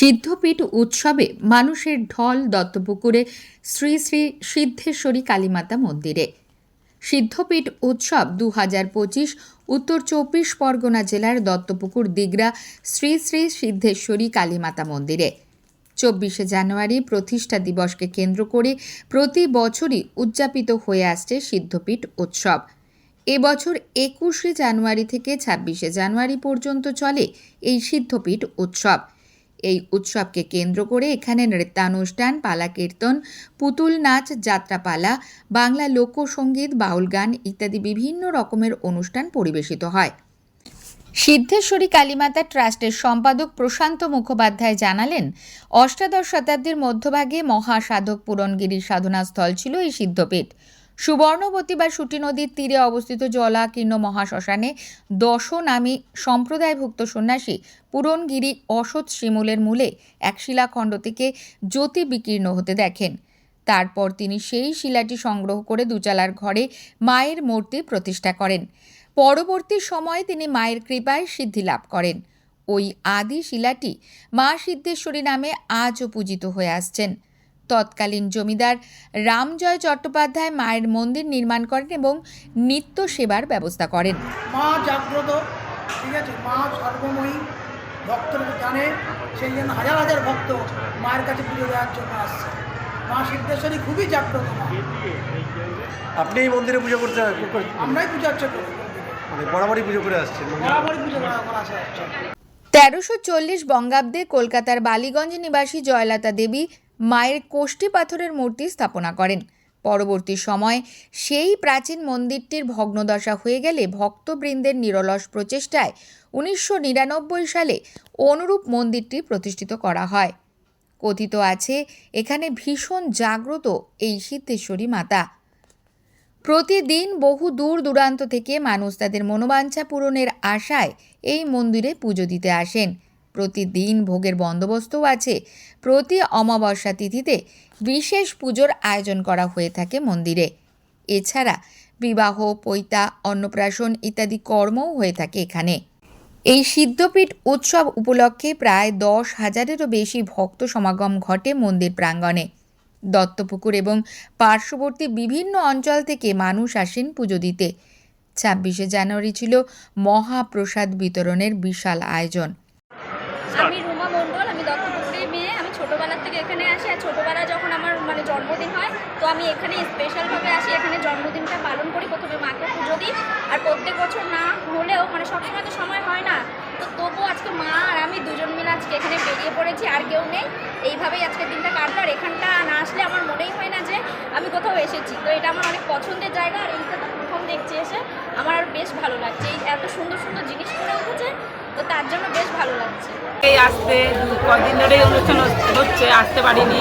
সিদ্ধপীঠ উৎসবে মানুষের ঢল দত্তপুকুরে শ্রী শ্রী সিদ্ধেশ্বরী কালীমাতা মন্দিরে। সিদ্ধপীঠ উৎসব দু হাজার পঁচিশ উত্তর চব্বিশ পরগনা জেলার দত্তপুকুর দিগরা শ্রী শ্রী সিদ্ধেশ্বরী কালীমাতা মন্দিরে। চব্বিশে জানুয়ারি প্রতিষ্ঠা দিবসকে কেন্দ্র করে প্রতি বছরই উদযাপিত হয়ে আসছে সিদ্ধপীঠ উৎসব। এবছর একুশে জানুয়ারি থেকে ছাব্বিশে জানুয়ারি পর্যন্ত চলে এই সিদ্ধপীঠ উৎসব। এই উৎসবকে কেন্দ্র করে এখানে নৃত্যানুষ্ঠান, পালা কীর্তন, পুতুল নাচ, যাত্রাপালা, বাংলা লোকসঙ্গীত, বাউল গান ইত্যাদি বিভিন্ন রকমের অনুষ্ঠান পরিবেশিত হয়। সিদ্ধেশ্বরী কালীমাতা ট্রাস্টের সম্পাদক প্রশান্ত মুখোপাধ্যায় জানালেন, অষ্টাদশ শতাব্দীর মধ্যভাগে মহাসাধক পূরণগিরির সাধনাস্থল ছিল এই সিদ্ধপীঠ। সুবর্ণবতী বা সুটি নদীর তীরে অবস্থিত জলাকীর্ণ মহাশ্মশানে দশ নামী সম্প্রদায়ভুক্ত সন্ন্যাসী পূরণগিরি অসৎ শিমুলের মূলে এক শিলাখণ্ড থেকে জ্যোতি বিকীর্ণ হতে দেখেন। তারপর তিনি সেই শিলাটি সংগ্রহ করে দুচালার ঘরে মায়ের মূর্তি প্রতিষ্ঠা করেন। পরবর্তী সময়ে তিনি মায়ের কৃপায় সিদ্ধি লাভ করেন। ওই আদি শিলাটি মা সিদ্ধেশ্বরী নামে আজও পূজিত হয়ে আসছেন। তৎকালীন জমিদার রামজয় চট্টোপাধ্যায় মায়ের মন্দির নির্মাণ করেন এবং নিত্য সেবার ব্যবস্থা করেন। মা জাগ্রত ঠিক আছে? মা সর্বময়ী ভক্তরা জানে সেই জন্য হাজার হাজার ভক্ত মায়ের কাছে পুজো দেওয়ার জন্য আসছে। মা সিদ্ধেশ্বরী খুবই জাগ্রত মা। আপনি এই মন্দিরে পুজো করতে আমরাই পুজো অর্চনা করি। মানে বরাবরই পুজো করে আসছেন বরাবরই পুজো করা আসা তেরোশো চল্লিশ বঙ্গাব্দে কলকাতার বালিগঞ্জ নিবাসী জয়লতা দেবী মায়ের কোষ্ঠী পাথরের মূর্তি স্থাপনা করেন। পরবর্তী সময় সেই প্রাচীন মন্দিরটির ভগ্নদশা হয়ে গেলে ভক্তবৃন্দের নিরলস প্রচেষ্টায় উনিশশো নিরানব্বই সালে অনুরূপ মন্দিরটি প্রতিষ্ঠিত করা হয়। কথিত আছে, এখানে ভীষণ জাগ্রত এই সিদ্ধেশ্বরী মাতা। প্রতিদিন বহু দূর দূরান্ত থেকে মানুষ তাদের মনোবাঞ্ছা পূরণের আশায় এই মন্দিরে পুজো দিতে আসেন। প্রতিদিন ভোগের বন্দোবস্তও আছে। প্রতি অমাবস্যা তিথিতে বিশেষ পুজোর আয়োজন করা হয়ে থাকে মন্দিরে। এছাড়া বিবাহ, পৈতা, অন্নপ্রাশন ইত্যাদি কর্মও হয়ে থাকে এখানে। এই সিদ্ধপীঠ উৎসব উপলক্ষে প্রায় দশ হাজারেরও বেশি ভক্ত সমাগম ঘটে মন্দির প্রাঙ্গণে। দত্তপুকুর এবং পার্শ্ববর্তী বিভিন্ন অঞ্চল থেকে মানুষ আসেন পুজো দিতে। ছাব্বিশে জানুয়ারি ছিল মহাপ্রসাদ বিতরণের বিশাল আয়োজন। আমি রুমা মণ্ডল, আমি দত্তপুকুরের মেয়ে। আমি ছোটোবেলার থেকে এখানে আসি আর ছোটোবেলায় যখন আমার মানে জন্মদিন হয়, তো আমি এখানে স্পেশালভাবে আসি। এখানে জন্মদিনটা পালন করি, প্রথমে মাকে পুজো দিই। আর প্রত্যেক বছর না হলেও মানে সবসময় তো সময় হয় না, তো তবুও আজকে মা আর আমি দুজন মিলে আজকে এখানে বেরিয়ে পড়েছি, আর কেউ নেই। এইভাবেই আজকের দিনটা কাটলো। আর এখানটা না আসলে আমার মনেই হয় না যে আমি কোথাও এসেছি। তো এটা আমার অনেক পছন্দের জায়গা, আর এইটা প্রথম দেখছি এসে আমার আর বেশ ভালো লাগছে। এই এত সুন্দর সুন্দর জিনিস করে উঠেছে, তো তার জন্য বেশ ভালো লাগছে। এই আসতে কদিন ধরেই অনুষ্ঠান হচ্ছে আসতে পারিনি।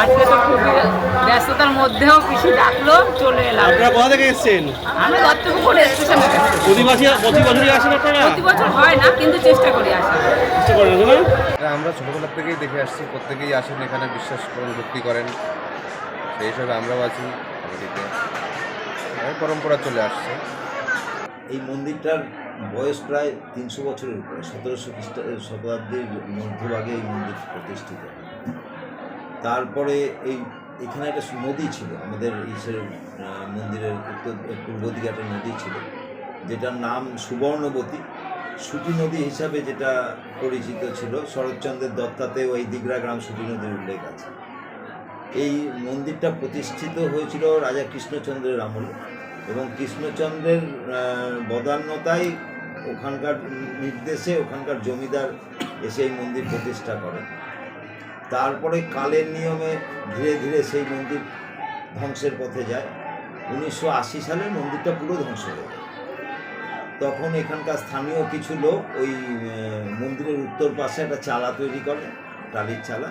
আজকে তো খুবই ব্যস্ততার মধ্যেও পিসি ডাকলো চলে এলাম। আপনারা কোথা থেকে এসেছেন? আমি দত্তপুকুর স্টেশন প্রতি মাসে প্রতি বছরই আসেন আপনারা? প্রতি বছর হয় না কিন্তু চেষ্টা করি আসার। চেষ্টা করেন না আমরা ছোটোবেলার থেকেই দেখে আসছি প্রত্যেকেই আসেন এখানে বিশ্বাস করেন ভক্তি করেন। সেই হিসাবে আমরাও আছি কমিটিতে পরম্পরা চলে আসছে। এই মন্দিরটার বয়স প্রায় তিনশো বছরের উপরে, সতেরোশো খ্রিস্ট শতাব্দীর মধ্যভাগে এই মন্দির প্রতিষ্ঠিত তারপরে এই, এখানে একটা নদী ছিল, আমাদের ইসের মন্দিরের উত্তর, পূর্ব দিকে একটা নদী ছিল, যেটার নাম সুবর্ণবতী। সুটি নদী হিসাবে যেটা পরিচিত ছিল, শরৎচন্দ্রের দত্তাতেও এই দিগরা গ্রাম সুটি নদীর উল্লেখ আছে। এই মন্দিরটা প্রতিষ্ঠিত হয়েছিল রাজা কৃষ্ণচন্দ্রের আমলে। এবং কৃষ্ণচন্দ্রের আহ, বদান্যতায় ওখানকার নির্দেশে ওখানকার জমিদার এসে এই মন্দির প্রতিষ্ঠা করেন। তারপরে কালের নিয়মে ধীরে ধীরে সেই মন্দির ধ্বংসের পথে যায়। উনিশশো আশি সালে মন্দিরটা পুরো ধ্বংস হয়ে যায়। তখন এখানকার স্থানীয় কিছু লোক ওই মন্দিরের উত্তর পাশে একটা চালা তৈরি করে টালির চালা।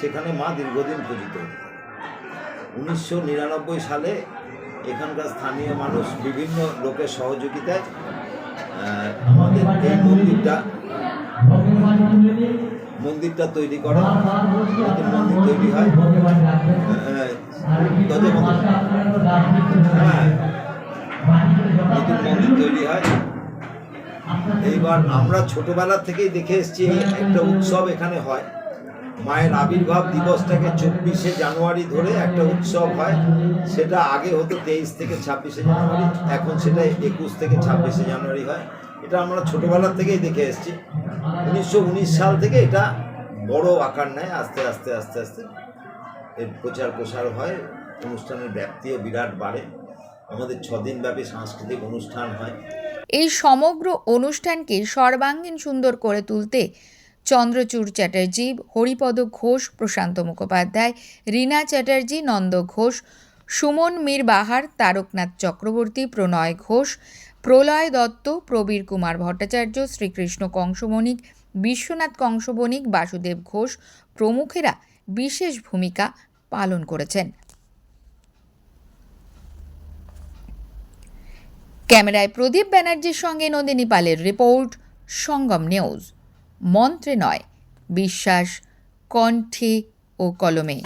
সেখানে মা দীর্ঘদিন পূজিত উনিশশো সালে এখানকার স্থানীয় মানুষ বিভিন্ন লোকের সহযোগিতায় আমাদের এই মন্দিরটা মন্দিরটা তৈরি করা, নতুন মন্দির তৈরি হয়। হ্যাঁ নতুন মন্দির তৈরি হয়। এইবার আমরা ছোটবেলা থেকেই দেখে এসেছি, একটা উৎসব এখানে হয়। মায়ের আবির্ভাব দিবসটাকে চব্বিশে জানুয়ারি ধরে একটা উৎসব হয়। সেটা আগে হতো তেইশ থেকে ছাব্বিশে জানুয়ারি, এখন সেটা একুশ থেকে ছাব্বিশে জানুয়ারি হয়। এটা আমরা ছোটোবেলার থেকেই দেখে এসেছি। উনিশশো উনিশ সাল থেকে এটা বড় আকার নেয়, আস্তে আস্তে আস্তে আস্তে। এর প্রচার প্রসার হয়, অনুষ্ঠানের ব্যাপ্তিও বিরাট বাড়ে। আমাদের ছদিন ব্যাপী সাংস্কৃতিক অনুষ্ঠান হয়। এই সমগ্র অনুষ্ঠানকে সর্বাঙ্গীন সুন্দর করে তুলতে চন্দ্রচূড় চ্যাটার্জি, হরিপদ ঘোষ, প্রশান্ত মুখোপাধ্যায়, রীনা চ্যাটার্জি, নন্দ ঘোষ, সুমন মীর বাহার তারকনাথ চক্রবর্তী, প্রণয় ঘোষ, প্রলয় দত্ত, প্রবীর কুমার ভট্টাচার্য, শ্রীকৃষ্ণ কংসবণিক বিশ্বনাথ কংসবণিক বাসুদেব ঘোষ প্রমুখেরা বিশেষ ভূমিকা পালন করেছেন। ক্যামেরায় প্রদীপ ব্যানার্জির সঙ্গে নন্দিনী পালের রিপোর্ট, সঙ্গম নিউজ। মন্ত্রে নয় বিশ্বাস কণ্ঠে ও কলমে।